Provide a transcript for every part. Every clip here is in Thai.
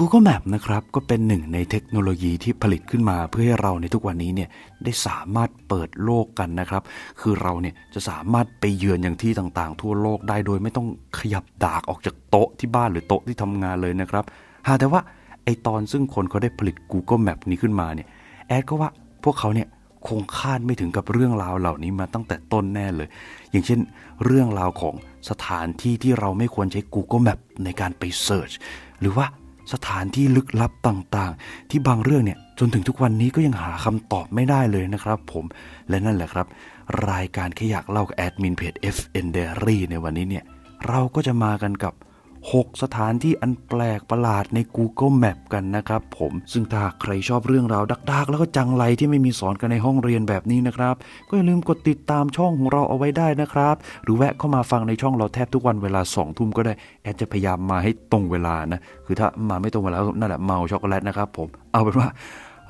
Google Map นะครับก็เป็นหนึ่งในเทคโนโลยีที่ผลิตขึ้นมาเพื่อให้เราในทุกวันนี้เนี่ยได้สามารถเปิดโลกกันนะครับ คือเราเนี่ยจะสามารถไปเยือนอย่างที่ต่างๆ ทั่วโลกได้โดยไม่ต้องขยับดากออกจากโต๊ะที่บ้านหรือโต๊ะที่ทำงานเลยนะครับหากแต่ว่าไอตอนซึ่งคนเขาได้ผลิต Google Map นี้ขึ้นมาเนี่ยแอดก็ว่าพวกเขาเนี่ยคงคาดไม่ถึงกับเรื่องราวเหล่านี้มาตั้งแต่ต้นแน่เลย อย่างเช่น เรื่องราวของสถานที่ที่เราไม่ควรใช้ Google Map ในการไปเสิร์ชหรือว่า สถานที่ลึกลับต่างๆ ที่บางเรื่องเนี่ยจนถึงทุกวันนี้ก็ยังหาคำตอบไม่ได้เลยนะครับผมและนั่นแหละครับ รายการแค่อยากเล่ากับแอดมินเพจ FN Diary ในวันนี้เนี่ยเราก็จะมากันกับ 6 สถานที่อันแปลกประหลาดใน Google Map กันนะครับผมซึ่งถ้าใครชอบเรื่องราวดักๆ แล้วก็จังไรที่ไม่มีสอนกันในห้องเรียนแบบนี้นะครับ ก็อย่าลืมกดติดตามช่องของเราเอาไว้ได้นะครับ หรือแวะเข้ามาฟังในช่องเราแทบทุกวันเวลา2ทุ่มก็ได้ แอดจะพยายามมาให้ตรงเวลานะ คือถ้ามาไม่ตรงเวลานั่นแหละเมาช็อกโกแลตนะครับผมเอาเป็นว่า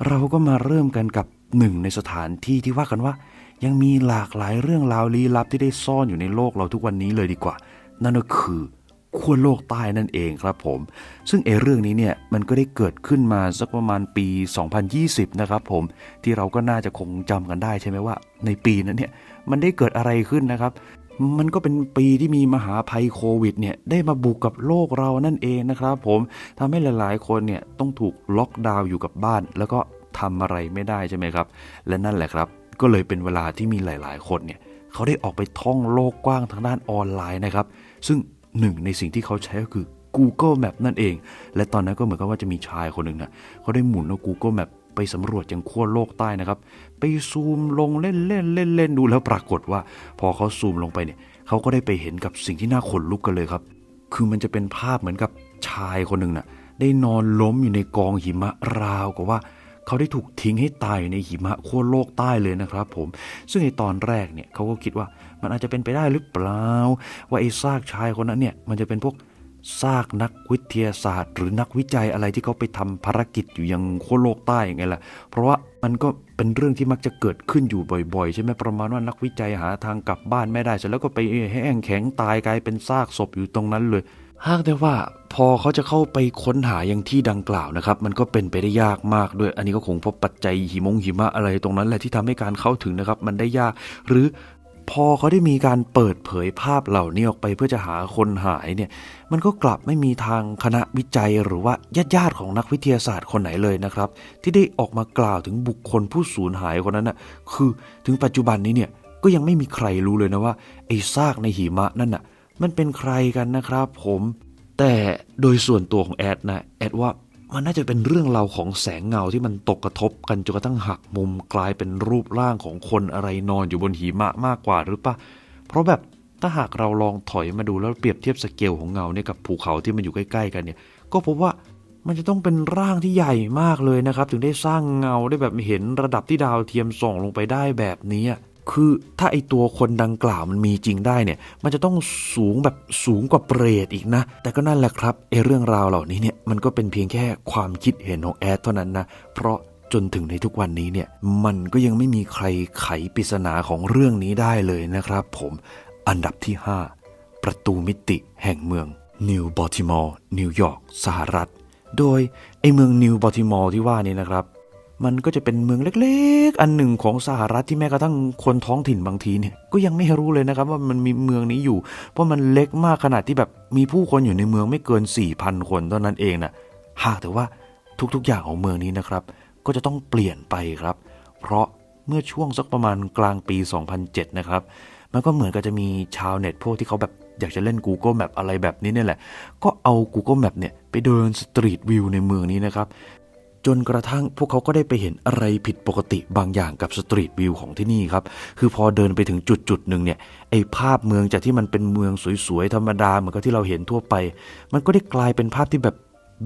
เราก็มาเริ่มกันกับหนึ่งในสถานที่ที่ว่ากันว่า ยังมีหลากหลายเรื่องราวลี้ลับที่ได้ซ่อนอยู่ในโลกเราทุกวันนี้เลยดีกว่า นั่นก็คือ ขั้วโลกใต้นั่นเองครับผม ซึ่งเอเรื่องนี้เนี่ยมันก็ได้เกิดขึ้นมาสักประมาณปี 2020 นะครับผม ที่เราก็น่าจะคงจำกันได้ใช่ไหมว่า ในปีนั้นเนี่ยมันได้เกิดอะไรขึ้นนะครับ มันก็เป็นปีที่มีมหาภัยโควิดเนี่ยได้มาบุกกับโลกเรานั่นเองนะครับผมทำให้หลาย ๆ คนเนี่ยต้องถูกล็อกดาวน์อยู่กับบ้าน แล้วก็ทำอะไรไม่ได้ใช่ไหมครับ และนั่นแหละครับ ก็เลยเป็นเวลาที่มีหลาย ๆ คนเนี่ยเขาได้ออกไปท่องโลกกว้างทางด้านออนไลน์นะครับ ซึ่ง หนึ่งในสิ่งที่เขาใช้ก็คือ Google Map นั่นเอง และตอนนั้นก็เหมือนกับว่าจะมีชายคนหนึ่งนะเขาได้หมุนเอา Google Map ไปสำรวจยังขั้วโลกใต้นะครับ ไปซูมลงเล่นเล่นเล่นเล่นดูแล้วปรากฏว่า พอเขาซูมลงไปเนี่ยเขาก็ได้ไปเห็นกับสิ่งที่น่าขนลุกกันเลยครับ คือมันจะเป็นภาพเหมือนกับชายคนหนึ่งน่ะได้นอนล้มอยู่ในกองหิมะราวกับว่าเขาได้ถูกทิ้งให้ตายอยู่ในหิมะขั้วโลกใต้เลยนะครับ ผม ซึ่งในตอนแรกเนี่ยเขาก็คิดว่า มันอาจจะเป็นไปได้หรือเปล่า ว่าไอ้ซากชายคนนั้นเนี่ยมันจะเป็นพวกซากนักวิทยาศาสตร์ หรือนักวิจัยอะไรที่เขาไปทำภารกิจอยู่ยังขั้วโลกใต้ยังไงล่ะ เพราะว่ามันก็เป็นเรื่องที่มักจะเกิดขึ้นอยู่บ่อยๆ ใช่ไหมประมาณว่านักวิจัยหาทางกลับบ้านไม่ได้เสร็จแล้วก็ไปแห้งแข็งตายกลายเป็นซากศพอยู่ตรงนั้นเลยหากแต่ว่าพอเขาจะเข้าไปค้นหายังที่ดังกล่าวนะครับ มันก็เป็นไปได้ยากมากด้วย อันนี้ก็คงเพราะปัจจัยหิมงหิมะอะไรตรงนั้นแหละที่ทำให้การเข้าถึงนะครับ มันได้ยาก หรือ พอเขาได้มีการเปิดเผยภาพเหล่านี้ออกไปเพื่อจะหาคนหายเนี่ย มันก็กลับไม่มีทางคณะวิจัยหรือว่าญาติๆของนักวิทยาศาสตร์คนไหนเลยนะครับ ที่ได้ออกมากล่าวถึงบุคคลผู้สูญหายคนนั้นน่ะคือถึงปัจจุบันนี้เนี่ยก็ยังไม่มีใครรู้เลยนะว่าไอ้ซากในหิมะนั่นน่ะ มันเป็นใครกันนะครับผม แต่โดยส่วนตัวของแอดนะแอดว่า มันน่าจะเป็นเรื่องราวของแสงเงาที่มันตกกระทบกันจนกระทั่งหักมุมกลายเป็นรูปร่างของคนอะไรนอนอยู่บนหิมะมากกว่าหรือปะเพราะแบบถ้าหากเราลองถอยมาดูแล้วเปรียบเทียบสเกลของเงาเนี่ยกับภูเขาที่มันอยู่ใกล้ ๆ กันเนี่ย ก็พบว่ามันจะต้องเป็นร่างที่ใหญ่มากเลยนะครับ ถึงได้สร้างเงาได้แบบเห็นระดับที่ดาวเทียมส่องลงไปได้แบบนี้ คือถ้าไอตัวคนดังกล่าวมันมีจริงได้เนี่ย มันจะต้องสูงแบบสูงกว่าเปรตอีกนะ แต่ก็นั่นแหละครับไอเรื่องราวเหล่านี้เนี่ยมันก็เป็นเพียงแค่ความคิดเห็นของแอดเท่านั้นนะ เพราะจนถึงในทุกวันนี้เนี่ยมันก็ยังไม่มีใครไขปริศนาของเรื่องนี้ได้เลยนะครับ ผมอันดับที่ 5 ประตูมิติแห่งเมืองนิวบอติมอร์นิวยอร์กสหรัฐ โดยไอเมืองนิวบอติมอร์ที่ว่านี้นะครับ มันก็จะเป็นเมืองเล็กๆ อันหนึ่งของสหรัฐที่แม้กระทั่งคนท้องถิ่นบางทีเนี่ยก็ยังไม่รู้เลยนะครับว่ามันมีเมืองนี้อยู่ เพราะมันเล็กมากขนาดที่แบบมีผู้คนอยู่ในเมืองไม่เกิน 4,000 คนเท่านั้นเองนะหากแต่ว่าทุกๆอย่างของเมืองนี้นะครับ ก็จะต้องเปลี่ยนไปครับ เพราะเมื่อช่วงสักประมาณกลางปี 2007 นะครับมันก็เหมือนกับจะมีชาวเน็ตพวกที่เขาแบบอยากจะเล่น Google Map อะไรแบบนี้เนี่ยแหละ ก็เอา Google Map เนี่ยไปเดินสตรีทวิวในเมืองนี้นะครับ จนกระทั่งพวกเขาก็ได้ไปเห็นอะไรผิดปกติบางอย่างกับสตรีทวิวของที่นี่ครับ คือพอเดินไปถึงจุดจุดหนึ่งเนี่ยไอภาพเมืองจากที่มันเป็นเมืองสวยๆ ธรรมดาเหมือนกับที่เราเห็นทั่วไป มันก็ได้กลายเป็นภาพที่แบบ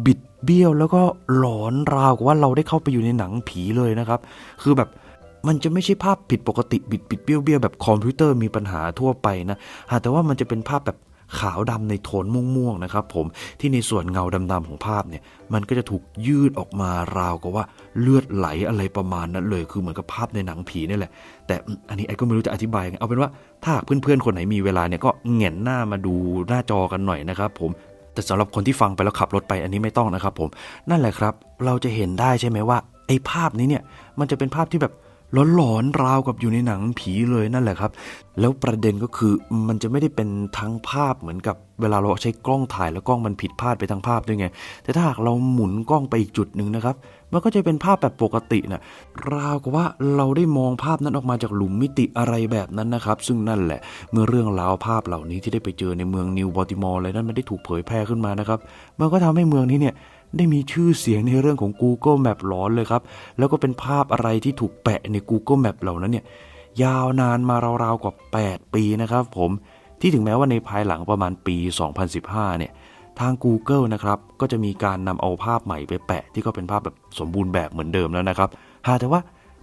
บิดเบี้ยวแล้วก็หลอนราวกับว่าเราได้เข้าไปอยู่ในหนังผีเลยนะครับ คือแบบมันจะไม่ใช่ภาพผิดปกติบิดบิดเบี้ยวเบี้ยวแบบคอมพิวเตอร์มีปัญหาทั่วไปนะแต่ว่ามันจะเป็นภาพแบบ ขาวดำในโทนม่วงๆนะครับผมที่ในส่วนเงาดำๆของภาพเนี่ยมันก็จะถูกยืดออกมาราวกับว่าเลือดไหลอะไรประมาณนั้นเลย คือเหมือนกับภาพในหนังผีนี่แหละ แต่อันนี้ไอ้ก็ไม่รู้จะอธิบายเอาเป็นว่าถ้าเพื่อนๆคนไหนมีเวลาเนี่ยก็เหงนหน้ามาดูหน้าจอกันหน่อยนะครับผมแต่สำหรับคนที่ฟังไปแล้วขับรถไปอันนี้ไม่ต้องนะครับผมนั่นแหละครับ เราจะเห็นได้ใช่ไหมว่าไอ้ภาพนี้เนี่ยมันจะเป็นภาพที่แบบ หลอนๆราวกับอยู่ในหนังผีเลยนั่นแหละครับ แล้วประเด็นก็คือมันจะไม่ได้เป็นทั้งภาพเหมือนกับเวลาเราใช้กล้องถ่ายแล้วกล้องมันผิดพลาดไปทั้งภาพด้วยไง แต่ถ้าหากเราหมุนกล้องไปอีกจุดหนึ่งนะครับ มันก็จะเป็นภาพแบบปกตินะราวกับว่าเราได้มองภาพนั้นออกมาจากหลุมมิติอะไรแบบนั้นนะครับ ซึ่งนั่นแหละ เมื่อเรื่องราวภาพเหล่านี้ที่ได้ไปเจอในเมืองนิวบอติมอร์อะไรนั้นมันได้ถูกเผยแพร่ขึ้นมานะครับ มันก็ทำให้เมืองนี้เนี่ย ได้มีชื่อเสียงในเรื่องของ Google Map หลอนเลยครับ แล้วก็เป็นภาพอะไรที่ถูกแปะใน Google Map เหล่านั้นเนี่ยยาวนานมาราวๆกว่า 8 ปีนะครับผมที่ถึงแม้ว่าในภายหลังประมาณปี 2015 เนี่ยทาง Google นะครับก็จะมีการนำเอาภาพใหม่ไปแปะ ที่ก็เป็นภาพแบบสมบูรณ์แบบเหมือนเดิมแล้วนะครับหาแต่ว่า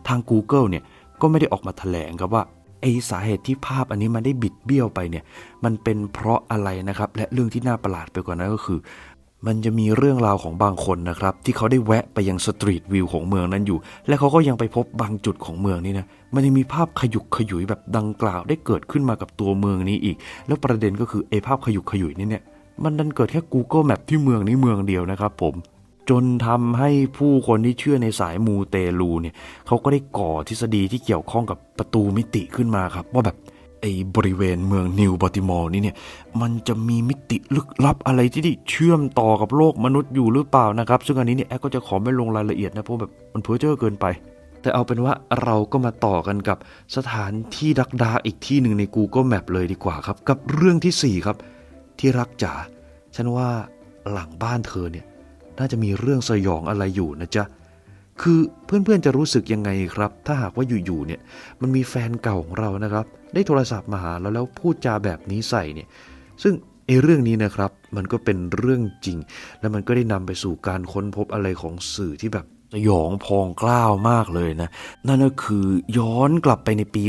ทาง Google เนี่ยก็ไม่ได้ออกมาแถลงครับว่าไอสาเหตุที่ภาพอันนี้มันได้บิดเบี้ยวไปเนี่ยมันเป็นเพราะอะไรนะครับ และเรื่องที่น่าประหลาดไปกว่านั้นก็คือ มันจะมีเรื่องราวของบางคนนะครับ ที่เขาได้แวะไปยังสตรีทวิวของเมืองนั้นอยู่ และเขาก็ยังไปพบบางจุดของเมืองนี้นะมันยังมีภาพขยุกขยุยแบบดังกล่าวได้เกิดขึ้นมากับตัวเมืองนี้อีก แล้วประเด็นก็คือไอ้ภาพขยุกขยุยนี่เนี่ยมันดันเกิดแค่ Google Map ที่เมืองนี้เมืองเดียวนะครับผมจนทำให้ผู้คนที่เชื่อในสายมูเตลูเนี่ยเขาก็ได้ก่อทฤษฎีที่เกี่ยวข้องกับประตูมิติขึ้นมาครับ ว่าแบบ ไอ้บริเวณเมืองนิวบอติมอร์นี่เนี่ย มันจะมีมิติลึกลับอะไรที่ที่เชื่อมต่อกับโลกมนุษย์อยู่หรือเปล่านะครับ ซึ่งอันนี้เนี่ยแอดก็จะขอไม่ลงรายละเอียดนะเพราะแบบมันเพ้อเจ้อเกินไป แต่เอาเป็นว่าเราก็มาต่อกันกับสถานที่ดักดาอีกที่หนึ่งใน Google Map เลยดีกว่าครับ กับเรื่องที่สี่ครับ ที่รักจ๋าฉันว่าหลังบ้านเธอเนี่ยน่าจะมีเรื่องสยองอะไรอยู่นะจ๊ะ คือเพื่อนๆจะรู้สึกยังไงครับ ถ้าหากว่าอยู่ๆเนี่ยมันมีแฟนเก่าของเรานะครับ ได้โทรศัพท์มาหาแล้วแล้วพูดจาแบบนี้ใส่เนี่ย ซึ่งไอ้เรื่องนี้นะครับมันก็เป็นเรื่องจริง แล้วมันก็ได้นำไปสู่การค้นพบอะไรของสื่อที่แบบสยองพองกล้าวมากเลยนะ นั่นก็คือย้อนกลับไปในปี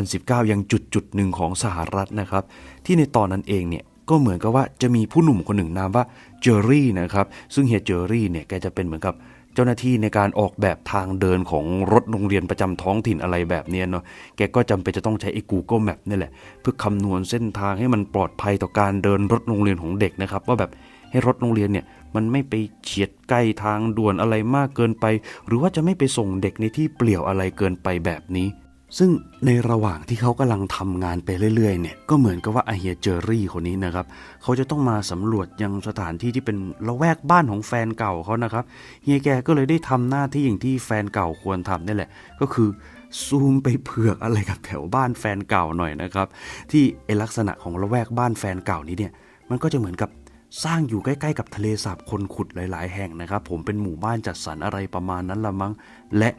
2019 ยังจุดจุดหนึ่งของสหรัฐนะครับ ที่ในตอนนั้นเองเนี่ยก็เหมือนกับว่าจะมีผู้หนุ่มคนหนึ่งนามว่าเจอรี่นะครับ ซึ่งเฮียเจอรี่เนี่ยแกจะเป็นเหมือนกับ เจ้าหน้าที่ในการออกแบบทางเดินของรถโรงเรียนประจำท้องถิ่นอะไรแบบเนี้เนาะแกก็จำเป็นจะต้องใช้ไอ้ Google Map นี่แหละ เพื่อคำนวณเส้นทางให้มันปลอดภัยต่อการเดินรถโรงเรียนของเด็กนะครับ ว่าแบบให้รถโรงเรียนเนี่ยมันไม่ไปเฉียดใกล้ทางด่วนอะไรมากเกินไป หรือว่าจะไม่ไปส่งเด็กในที่เปลี่ยวอะไรเกินไปแบบนี้ ซึ่งในระหว่างที่เขากำลังทำงานไปเรื่อยๆเนี่ยก็เหมือนกับว่าอาเฮียเจอรี่คนนี้นะครับเขาจะต้องมาสำรวจยังสถานที่ที่เป็นละแวกบ้านของแฟนเก่าเขานะครับเฮียแกก็เลยได้ทำหน้าที่อย่างที่แฟนเก่าควรทำนี่แหละ ก็คือซูมไปเผือกอะไรกับแถวบ้านแฟนเก่าหน่อยนะครับ ที่ไอลักษณะของละแวกบ้านแฟนเก่านี้เนี่ยมันก็จะเหมือนกับสร้างอยู่ใกล้ๆกับทะเลสาบคนขุดหลาย ๆ แห่งนะครับ ผมเป็นหมู่บ้านจัดสรรอะไรประมาณนั้นละมั้งและ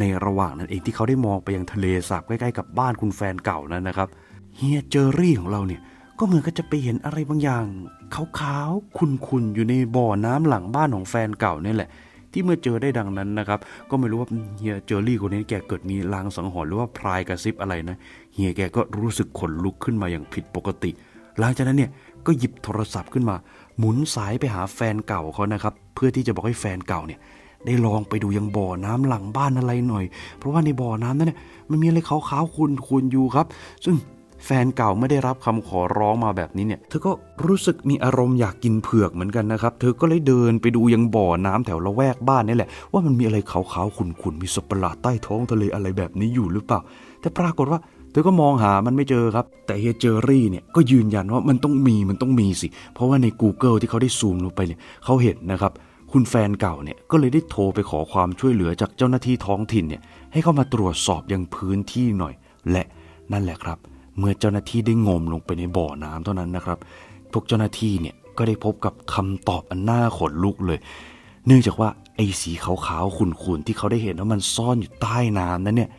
ในระหว่างนั้นเองที่เขาได้มองไปยังทะเลสาบใกล้ๆกับบ้านคุณแฟนเก่านั้นนะครับเฮียเจอรี่ของเราเนี่ยก็เหมือนก็จะไปเห็นอะไรบางอย่างขาวๆขุ่นๆอยู่ในบ่อน้ำหลังบ้านของแฟนเก่านี่แหละ ที่เมื่อเจอได้ดังนั้นนะครับ ก็ไม่รู้ว่าเฮียเจอรี่คนนี้แกเกิดมีลางสังหรณ์หรือว่าพรายกระซิบอะไรนะเฮียแกก็รู้สึกขนลุกขึ้นมาอย่างผิดปกติ หลังจากนั้นเนี่ยก็หยิบโทรศัพท์ขึ้นมา หมุนสายไปหาแฟนเก่าเขานะครับ เพื่อที่จะบอกให้แฟนเก่าเนี่ย ได้ลองไปดูยังบ่อน้ำหลังบ้านอะไรหน่อย เพราะว่าในบ่อน้ำนั้นเนี่ยมันมีอะไรขาวๆขุ่นๆอยู่ครับ ซึ่งแฟนเก่าไม่ได้รับคำขอร้องมาแบบนี้เนี่ย เธอก็รู้สึกมีอารมณ์อยากกินเผือกเหมือนกันนะครับ เธอก็เลยเดินไปดูยังบ่อน้ำแถวละแวกบ้านนี่แหละ ว่ามันมีอะไรขาวๆขุ่นๆมีสัตว์ประหลาดใต้ท้องทะเลอะไรแบบนี้อยู่หรือเปล่า แต่ปรากฏว่าเธอก็มองหามันไม่เจอครับ แต่เฮียเจอรี่เนี่ยก็ยืนยันว่ามันต้องมีมันต้องมีสิ เพราะว่าใน Google ที่เขาได้ซูมลงไปเนี่ยเขาเห็นนะครับ คุณแฟนเก่าเนี่ยก็เลยได้โทรไปขอความช่วยเหลือจากเจ้าหน้าที่ท้องถิ่นเนี่ยให้เข้ามาตรวจสอบยังพื้นที่หน่อย และนั่นแหละครับ เมื่อเจ้าหน้าที่ได้งมลงไปในบ่อน้ำเท่านั้นนะครับ พวกเจ้าหน้าที่เนี่ยก็ได้พบกับคำตอบอันน่าขนลุกเลย เนื่องจากว่าไอ้สีขาวๆขุ่นๆที่เขาได้เห็นว่ามันซ่อนอยู่ใต้น้ำนั้นเนี่ย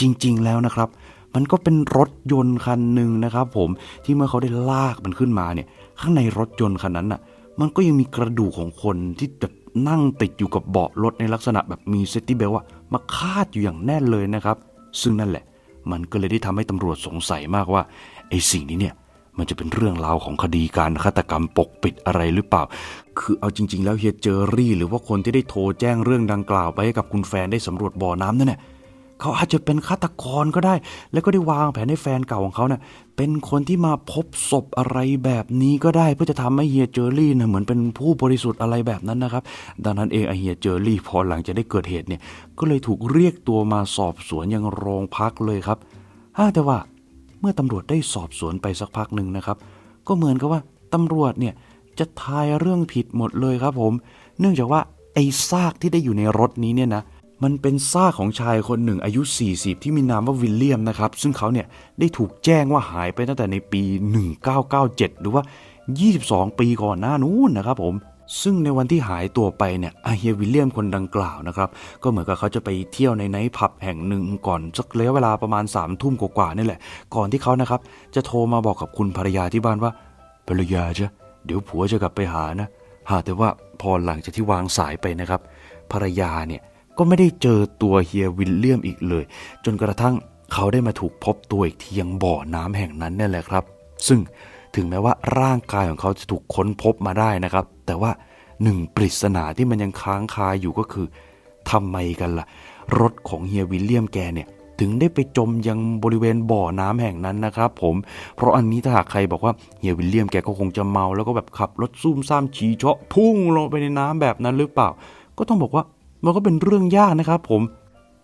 จริง ๆ แล้วนะครับ มันก็เป็นรถยนต์คันหนึ่งนะครับ ผมที่เมื่อเขาได้ลากมันขึ้นมาเนี่ยข้างในรถยนต์คันนั้นน่ะ มันก็ยังมีกระดูกของคนที่แบบนั่งติดอยู่กับเบาะรถในลักษณะแบบมีเซฟตี้เบลอะมาคาดอยู่อย่างแน่นเลยนะครับ ซึ่งนั่นแหละ มันก็เลยได้ทำให้ตำรวจสงสัยมากว่าไอ้สิ่งนี้เนี่ยมันจะเป็นเรื่องราวของคดีการฆาตกรรมปกปิดอะไรหรือเปล่า คือเอาจริง ๆ แล้วเฮียเจอรี่ หรือว่าคนที่ได้โทรแจ้งเรื่องดังกล่าวไปให้กับคุณแฟนได้สำรวจบ่อน้ำนั่นแหละ เขาอาจจะเป็นฆาตกรก็ได้ แล้วก็ได้วางแผนให้แฟนเก่าของเขาเนะ่ะเป็นคนที่มาพบศพอะไรแบบนี้ก็ได้ เพื่อจะทำให้เฮียเจอรี่นะเหมือนเป็นผู้บริสุทธิ์อะไรแบบนั้นนะครับ ดังนั้นเองไอเฮียเจอรี่พอหลังจากได้เกิดเหตุเนี่ย ก็เลยถูกเรียกตัวมาสอบสวนยังโรงพักเลยครับฮ่าแต่ว่าเมื่อตำรวจได้สอบสวนไปสักพักหนึ่งนะครับ ก็เหมือนกับว่าตำรวจเนี่ยจะทายเรื่องผิดหมดเลยครับผม เนื่องจากว่าไอ้ซากที่ได้อยู่ในรถนี้เนี่ยนะ มันเป็นซากของชายคนหนึ่งอายุ 40 ที่มีนามว่าวิลเลียมนะครับ ซึ่งเขาเนี่ยได้ถูกแจ้งว่าหายไปตั้งแต่ในปี 1997 หรือว่า 22 ปีก่อนหน้านู้นนะครับผมซึ่งในวันที่หายตัวไปเนี่ยอาเฮียวิลเลียมคนดังกล่าวนะครับ ก็เหมือนกับเขาจะไปเที่ยวในไนท์ผับแห่งหนึ่งก่อนสักระยะเวลาประมาณ3ามทุ่มกว่าๆนี่แหละ ก่อนที่เขานะครับ จะโทรมาบอกกับคุณภรรยาที่บ้านว่าภรรยาจ้ะเดี๋ยวผัวจะกลับไปหานะ หาแต่ว่าพอหลังจากที่วางสายไปนะครับ ภรรยาเนี่ย ก็ไม่ได้เจอตัวเฮียวิลเลียมอีกเลย จนกระทั่งเขาได้มาถูกพบตัวอีกที่ยังบ่อน้ำแห่งนั้นนี่แหละครับ ซึ่งถึงแม้ว่าร่างกายของเขาจะถูกค้นพบมาได้นะครับ แต่ว่าหนึ่งปริศนาที่มันยังค้างคาอยู่ก็คือทำไมกันล่ะ รถของเฮียวิลเลียมแกเนี่ยถึงได้ไปจมยังบริเวณบ่อน้ำแห่งนั้นนะครับผม เพราะอันนี้ถ้าหากใครบอกว่าเฮียวิลเลียมแกก็คงจะเมาแล้วก็แบบขับรถซุ่มซ่ามฉีเชาะพุ่งลงไปในน้ำแบบนั้นหรือเปล่า ก็ต้องบอกว่า มันก็เป็นเรื่องยากนะครับผม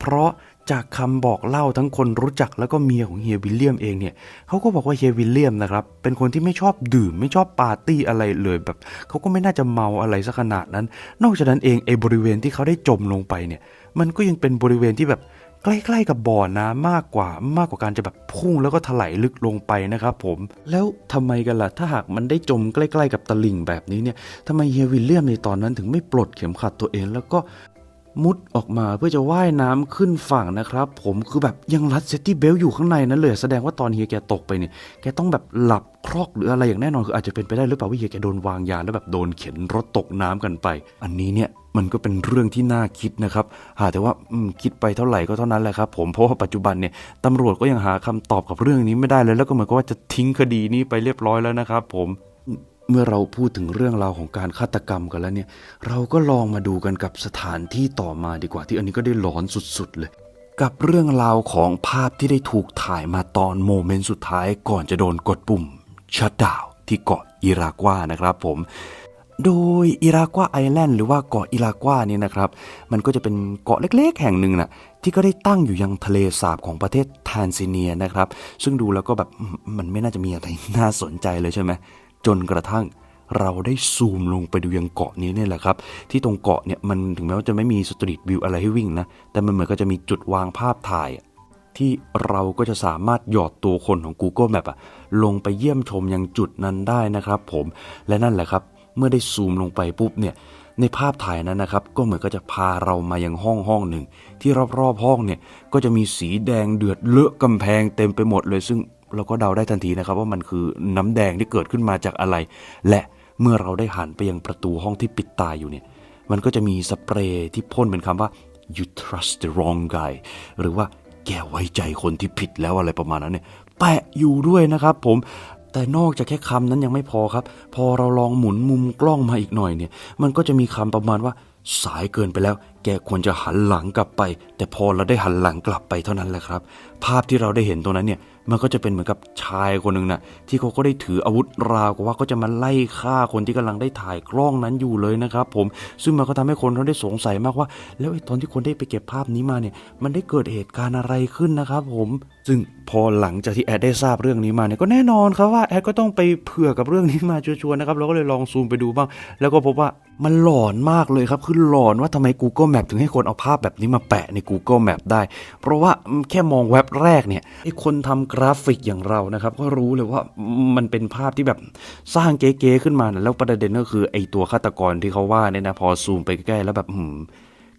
เพราะจากคำบอกเล่าทั้งคนรู้จักแล้วก็เมียของเฮียวิลเลียมเองเนี่ยเขาก็บอกว่าเฮียวิลเลียมนะครับเป็นคนที่ไม่ชอบดื่ม ไม่ชอบปาร์ตี้อะไรเลยแบบเขาก็ไม่น่าจะเมาอะไรสักขนาดนั้น นอกจากนั้นเองไอ้บริเวณที่เขาได้จมลงไปเนี่ย มันก็ยังเป็นบริเวณที่แบบใกล้ๆกับบ่อน้ำมากกว่ามากกว่าการจะแบบพุ่งแล้วก็ถลายลึกลงไปนะครับผม แล้วทำไมกันล่ะถ้าหากมันได้จมใกล้ ๆ กับตลิ่งแบบนี้เนี่ยทำไมเฮียวิลเลียมในตอนนั้นถึงไม่ปลดเข็มขัดตัวเอง แล้วก็ มุดออกมาเพื่อจะว่ายน้ำขึ้นฝั่งนะครับ ผมคือแบบยังรัดเซฟตี้เบลต์อยู่ข้างในนั้นเลยแสดงว่าตอนเฮียแกตกไปเนี่ยแกต้องแบบหลับครอกหรืออะไรอย่างแน่นอนคืออาจจะเป็นไปได้หรือเปล่าว่าเฮียแกโดนวางยาแล้วแบบโดนเข็นรถตกน้ำกันไป อันนี้เนี่ยมันก็เป็นเรื่องที่น่าคิดนะครับ หาแต่ว่าคิดไปเท่าไหร่ก็เท่านั้นแหละครับผม เพราะว่าปัจจุบันเนี่ยตำรวจก็ยังหาคำตอบกับเรื่องนี้ไม่ได้เลย แล้วก็เหมือนกับว่าจะทิ้งคดีนี้ไปเรียบร้อยแล้วนะครับผม เมื่อเราพูดถึงเรื่องราวของการฆาตกรรมกันแล้วเนี่ย เราก็ลองมาดูกันกับสถานที่ต่อมาดีกว่าที่อันนี้ก็ได้หลอนสุดๆเลย กับเรื่องราวของภาพที่ได้ถูกถ่ายมาตอนโมเมนต์สุดท้ายก่อนจะโดนกดปุ่มชัดดาวที่เกาะอิรากวานะครับผมโดยอิรากวาไอแลนด์หรือว่าเกาะอิรากวาเนี่ยนะครับ มันก็จะเป็นเกาะเล็กๆ แห่งหนึ่งนะที่ก็ได้ตั้งอยู่ยังทะเลสาบของประเทศทานซาเนียนะครับ ซึ่งดูแล้วก็แบบมันไม่น่าจะมีอะไรน่าสนใจเลยใช่ไหม จนกระทั่งเราได้ซูมลงไปดูยังเกาะนี้เนี่ยแหละครับ ที่ตรงเกาะเนี่ยมันถึงแม้ว่าจะไม่มีสตรีทวิวอะไรให้วิ่งนะ แต่มันเหมือนก็จะมีจุดวางภาพถ่าย ที่เราก็จะสามารถหยอดตัวคนของ Google Map อะลงไปเยี่ยมชมยังจุดนั้นได้นะครับผมและนั่นแหละครับ เมื่อได้ซูมลงไปปุ๊บเนี่ยในภาพถ่ายนั้นนะครับ ก็เหมือนก็จะพาเรามายังห้องห้องหนึ่ง ที่รอบๆห้องเนี่ยก็จะมีสีแดงเดือดเลอะกำแพงเต็มไปหมดเลยซึ่ง เราก็เดาได้ทันทีนะครับ ว่ามันคือน้ำแดงที่เกิดขึ้นมาจากอะไร และเมื่อเราได้หันไปยังประตูห้องที่ปิดตายอยู่เนี่ย มันก็จะมีสเปรย์ที่พ่นเป็นคำว่า you trust the wrong guy หรือว่าแกไว้ใจคนที่ผิดแล้วอะไรประมาณนั้นเนี่ยแปะอยู่ด้วยนะครับผมแต่นอกจากแค่คำนั้นยังไม่พอครับ พอเราลองหมุนมุมกล้องมาอีกหน่อยเนี่ย มันก็จะมีคำประมาณว่า สายเกินไปแล้ว แกควรจะหันหลังกลับไป แต่พอเราได้หันหลังกลับไปเท่านั้นแหละครับ ภาพที่เราได้เห็นตรงนั้นเนี่ยมันก็จะเป็นเหมือนกับชายคนหนึ่งนะที่เขาก็ได้ถืออาวุธราวกับว่าก็จะมาไล่ฆ่าคนที่กำลังได้ถ่ายกล้องนั้นอยู่เลยนะครับผมซึ่งมันก็ทำให้คนเขาได้สงสัยมากว่า แล้วไอ้ตอนที่คนได้ไปเก็บภาพนี้มาเนี่ยมันได้เกิดเหตุการณ์อะไรขึ้นนะครับผมซึ่งพอหลังจากที่แอดได้ทราบเรื่องนี้มาเนี่ยก็แน่นอนครับว่าแอดก็ต้องไปเผื่อกับเรื่องนี้มาชัวร์ๆนะครับเราก็เลยลองซูมไปดูบ้าง แล้วก็พบว่ามันหลอนมากเลยครับคือหลอนว่าทำไม Google Map ถึงให้คนเอาภาพแบบนี้มาแปะใน Google Map ได้ เพราะว่าแค่มองเว็บแรกเนี่ยไอ้คนทำกราฟิกอย่างเรานะครับ ก็รู้เลยว่ามันเป็นภาพที่แบบสร้างเก๋ๆขึ้นมานะแล้วประเด็นก็คือไอ้ตัวฆาตกรที่เขาว่าเนี่ยนะพอซูมไปใกล้ๆแล้วแบบหืม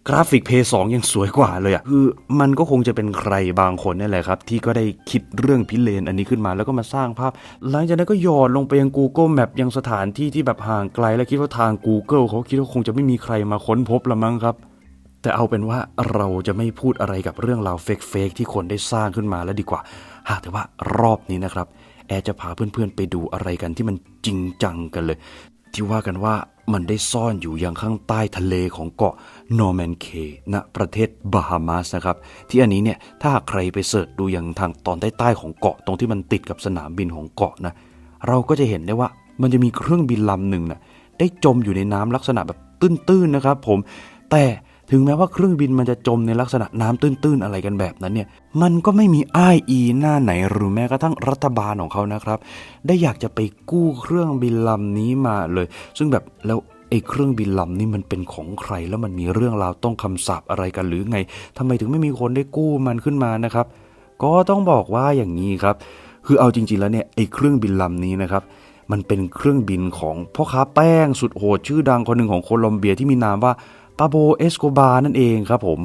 กราฟิกเพย์สองยังสวยกว่าเลยอะ่ะคือมันก็คงจะเป็นใครบางคนนี่แหละครับ ที่ก็ได้คิดเรื่องพิเรนอันนี้ขึ้นมาแล้วก็มาสร้างภาพ หลังจากนั้นก็หยอดลงไปยัง Google Map ยังสถานที่ที่แบบห่างไกล และคิดว่าทาง Google เขาคิดว่าคงจะไม่มีใครมาค้นพบละมั้งครับ แต่เอาเป็นว่าเราจะไม่พูดอะไรกับเรื่องราวเฟกๆที่คนได้สร้างขึ้นมาแล้วดีกว่า หากแต่ว่ารอบนี้นะครับ แอร์จะพาเพื่อนๆไปดูอะไรกันที่มันจริงจังกันเลย ที่ว่ากันว่ามันได้ซ่อนอยู่ยังข้างใต้ทะเลของเกาะนอร์แมนเคณประเทศบาฮามาสนะครับ ที่อันนี้เนี่ยถ้าหากใครไปเสิร์ชดูยังทางตอนใต้ๆของเกาะตรงที่มันติดกับสนามบินของเกาะนะเราก็จะเห็นได้ว่ามันจะมีเครื่องบินลำหนึ่งนะได้จมอยู่ในน้ำลักษณะแบบตื้นๆนะครับ ผมแต่ ถึงแม้ว่าเครื่องบินมันจะจมในลักษณะน้ำตื้นๆอะไรกันแบบนั้นเนี่ย มันก็ไม่มีอ้ายอีหน้าไหนหรือแม้กระทั่งรัฐบาลของเขานะครับ ได้อยากจะไปกู้เครื่องบินลำนี้มาเลย ซึ่งแบบแล้วไอ้เครื่องบินลำนี้มันเป็นของใครแล้วมันมีเรื่องราวต้องคำสาปอะไรกันหรือไงทำไมถึงไม่มีคนได้กู้มันขึ้นมานะครับ ก็ต้องบอกว่าอย่างนี้ครับ คือเอาจริง ๆ แล้วเนี่ยไอ้เครื่องบินลำนี้นะครับ มันเป็นเครื่องบินของพ่อค้าแป้งสุดโหดชื่อดังคนหนึ่งของโคลอมเบียที่มีนามว่า ปาโบเอสโกบานั่นเองครับผม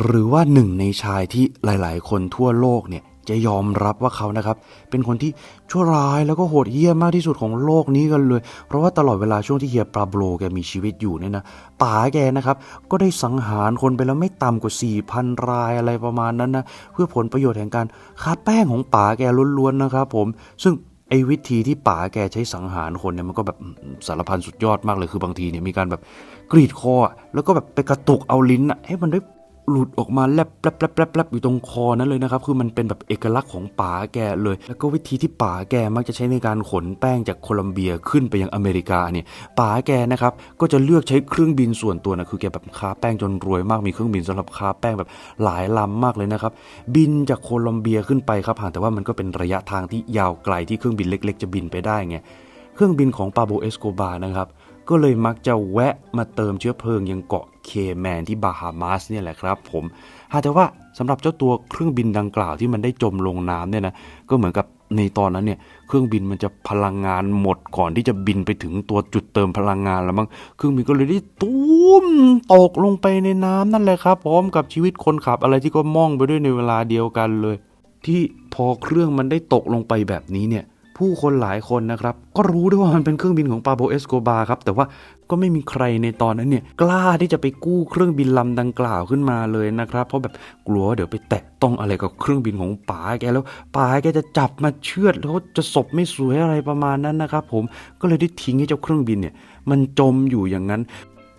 หรือว่าหนึ่งในชายที่หลาย ๆ คนทั่วโลกเนี่ยจะยอมรับว่าเขานะครับ เป็นคนที่ชั่วร้ายแล้วก็โหดเหี้ยมมากที่สุดของโลกนี้กันเลย เพราะว่าตลอดเวลาช่วงที่เฮียปาโบแกมีชีวิตอยู่เนี่ยนะป๋าแกนะครับ ก็ได้สังหารคนไปแล้วไม่ต่ำกว่า 4,000 รายอะไรประมาณนั้นนะเพื่อผลประโยชน์แห่งการค้าแป้งของป๋าแกล้วนๆนะครับผมซึ่งไอ้วิธีที่ป๋าแกใช้สังหารคนเนี่ยมันก็แบบสารพันสุดยอดมากเลยคือบางทีเนี่ยมีการแบบ กรีดคอแล้วก็แบบไปกระตุกเอาลิ้นอะให้มันได้หลุดออกมาแลบแลบแลบแลบแลบอยู่ตรงคอนั้นเลยนะครับ คือมันเป็นแบบเอกลักษณ์ของป๋าแกเลย แล้วก็วิธีที่ป๋าแกมักจะใช้ในการขนแป้งจากโคลัมเบียขึ้นไปยังอเมริกาเนี่ยป๋าแกนะครับก็จะเลือกใช้เครื่องบินส่วนตัวนะคือแกแบบค้าแป้งจนรวยมากมีเครื่องบินสำหรับค้าแป้งแบบหลายลำมากเลยนะครับบินจากโคลัมเบียขึ้นไปครับห่างแต่ว่ามันก็เป็นระยะทางที่ยาวไกลที่เครื่องบินเล็ก ๆ จะบินไปได้ไงเครื่องบินของปาโบเอสโกบานะครับ ก็เลยมักจะแวะมาเติมเชื้อเพลิงยังเกาะเคแมนที่บาฮามาสเนี่ยแหละครับผมหากแต่ว่าสำหรับเจ้าตัวเครื่องบินดังกล่าวที่มันได้จมลงน้ำเนี่ยนะก็เหมือนกับในตอนนั้นเนี่ยเครื่องบินมันจะพลังงานหมดก่อนที่จะบินไปถึงตัวจุดเติมพลังงานแล้วมั้งเครื่องบินก็เลยได้ตุ้มตกลงไปในน้ำนั่นแหละครับ พร้อมกับชีวิตคนขับอะไรที่ก็ม่องไปด้วยในเวลาเดียวกันเลย ที่พอเครื่องมันได้ตกลงไปแบบนี้เนี่ย ผู้คนหลายคนนะครับ ก็รู้ด้วยว่ามันเป็นเครื่องบินของปาโบเอสโกบาครับ แต่ว่าก็ไม่มีใครในตอนนั้นเนี่ยกล้าที่จะไปกู้เครื่องบินลำดังกล่าวขึ้นมาเลยนะครับ เพราะแบบกลัวเดี๋ยวไปแตะต้องอะไรกับเครื่องบินของป๋าแกแล้วป๋าแกจะจับมาเชือดแล้วจะศพไม่สวยอะไรประมาณนั้นนะครับผมก็เลยได้ทิ้งให้เจ้าเครื่องบินเนี่ยมันจมอยู่อย่างนั้น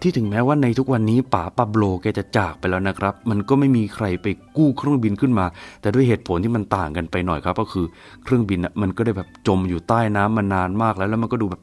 ที่ถึงแม้ว่าในทุกวันนี้ป๋าปาโบลแกจะจากไปแล้วนะครับ มันก็ไม่มีใครไปกู้เครื่องบินขึ้นมา แต่ด้วยเหตุผลที่มันต่างกันไปหน่อยครับ ก็คือเครื่องบินอะมันก็ได้แบบจมอยู่ใต้น้ำมานานมากแล้วแล้วมันก็ดูแบบ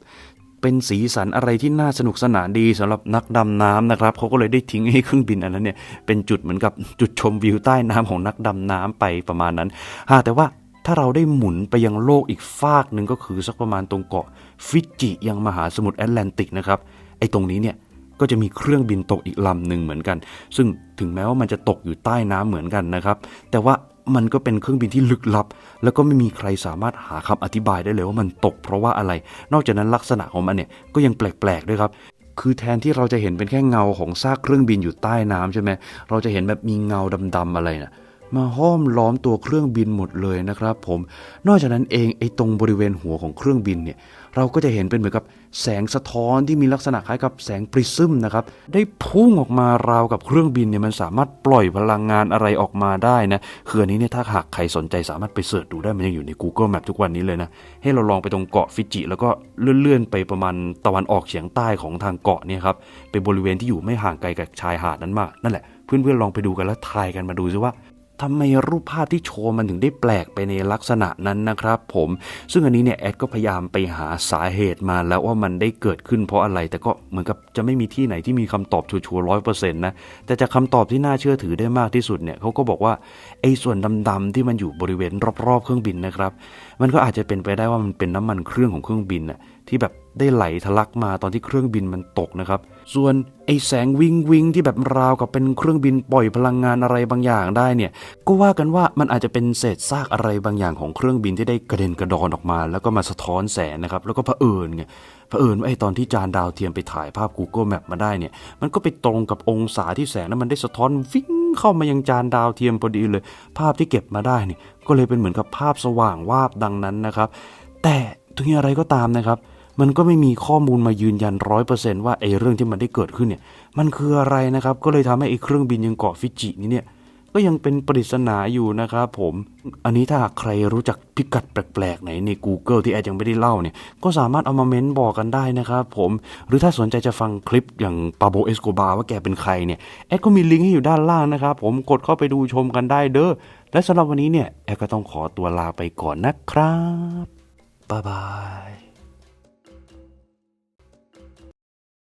เป็นสีสันอะไรที่น่าสนุกสนานดีสำหรับนักดำน้ำนะครับเขาก็เลยได้ทิ้งให้เครื่องบินอันนั้นเนี่ยเป็นจุดเหมือนกับจุดชมวิวใต้น้ำของนักดำน้ำไปประมาณนั้นหาแต่ว่าถ้าเราได้หมุนไปยังโลกอีกฟากหนึ่งก็คือสักประมาณตรงเกาะฟิจิยังมหาสมุทรแอตแลนติกนะครับไอ้ตรงนี้เนี่ย ก็จะมีเครื่องบินตกอีกลำหนึ่งเหมือนกัน ซึ่งถึงแม้ว่ามันจะตกอยู่ใต้น้ำเหมือนกันนะครับ แต่ว่ามันก็เป็นเครื่องบินที่ลึกลับ แล้วก็ไม่มีใครสามารถหาคำอธิบายได้เลยว่ามันตกเพราะว่าอะไร นอกจากนั้นลักษณะของมันเนี่ยก็ยังแปลกๆด้วยครับคือแทนที่เราจะเห็นเป็นแค่เงาของซากเครื่องบินอยู่ใต้น้ำใช่ไหมเราจะเห็นแบบมีเงาดำๆอะไรนะ มาห้อมล้อมตัวเครื่องบินหมดเลยนะครับ ผม นอกจากนั้นเองไอ้ตรงบริเวณหัวของเครื่องบินเนี่ยเราก็จะเห็นเป็นเหมือนกับแสงสะท้อนที่มีลักษณะคล้ายกับแสงปริซึมนะครับ ได้พุ่งออกมาราวกับเครื่องบินเนี่ยมันสามารถปล่อยพลังงานอะไรออกมาได้นะคืออันนี้เนี่ยถ้าหากใครสนใจสามารถไปเสิร์ชดูได้มันยังอยู่ใน Google Map ทุกวันนี้เลยนะ ให้เราลองไปตรงเกาะฟิจิ แล้วก็เลื่อนๆไปประมาณตะวันออกเฉียงใต้ของทางเกาะเนี่ยครับไปบริเวณที่อยู่ไม่ห่างไกลกับชายหาดนั้นมากนั่นแหละเพื่อนๆลองไปดูกันแล้วทายกันมาดูซิว่า ทำไมรูปภาพที่โชว์มันถึงได้แปลกไปในลักษณะนั้นนะครับผมซึ่งอันนี้เนี่ยแอดก็พยายามไปหาสาเหตุมาแล้วว่ามันได้เกิดขึ้นเพราะอะไร แต่ก็เหมือนกับจะไม่มีที่ไหนที่มีคำตอบชัวร์ร้อยเปอร์เซ็นต์นะแต่จากคำตอบที่น่าเชื่อถือได้มากที่สุดเนี่ยเขาก็บอกว่าไอ้ส่วนดำๆที่มันอยู่บริเวณรอบๆเครื่องบินนะครับ มันก็อาจจะเป็นไปได้ว่ามันเป็นน้ำมันเครื่องของเครื่องบินน่ะที่แบบได้ไหลทะลักมาตอนที่เครื่องบินมันตกนะครับ ส่วนไอ้แสงวิงวิงที่แบบราวกับเป็นเครื่องบินปล่อยพลังงานอะไรบางอย่างได้เนี่ย ก็ว่ากันว่ามันอาจจะเป็นเศษซากอะไรบางอย่างของเครื่องบินที่ได้กระเด็นกระดอนออกมา แล้วก็มาสะท้อนแสงนะครับ แล้วก็เผอิญไงเผอิญว่าไอ้ตอนที่จานดาวเทียมไปถ่ายภาพ Google Map มาได้เนี่ย มันก็ไปตรงกับองศาที่แสงนั้นมันได้สะท้อนวิ่งเข้ามายังจานดาวเทียมพอดีเลย ภาพที่เก็บมาได้เนี่ยก็เลยเป็นเหมือนกับภาพสว่างวาบดังนั้นนะครับ แต่ ถึงอย่างไรก็ตามนะครับ มันก็ไม่มีข้อมูลมายืนยันร้อยเปอร์เซนต์ว่าไอ้เรื่องที่มันได้เกิดขึ้นเนี่ย มันคืออะไรนะครับ ก็เลยทำให้ไอ้เครื่องบินยังเกาะฟิจินี้เนี่ย ก็ยังเป็นปริศนาอยู่นะครับผม อันนี้ถ้าใครรู้จักพิกัดแปลกๆไหนใน Google ที่แอดยังไม่ได้เล่าเนี่ย ก็สามารถเอามาเม้นบอกกันได้นะครับผม หรือถ้าสนใจจะฟังคลิปอย่างปาโบเอสโกบาว่าแกเป็นใครเนี่ย แอดก็มีลิงก์ให้อยู่ด้านล่างนะครับผม กดเข้าไปดูชมกันได้เด้อ และสำหรับวันนี้เนี่ย แอดก็ต้องขอตัวลาไปก่อนนะครับ บ๊ายบาย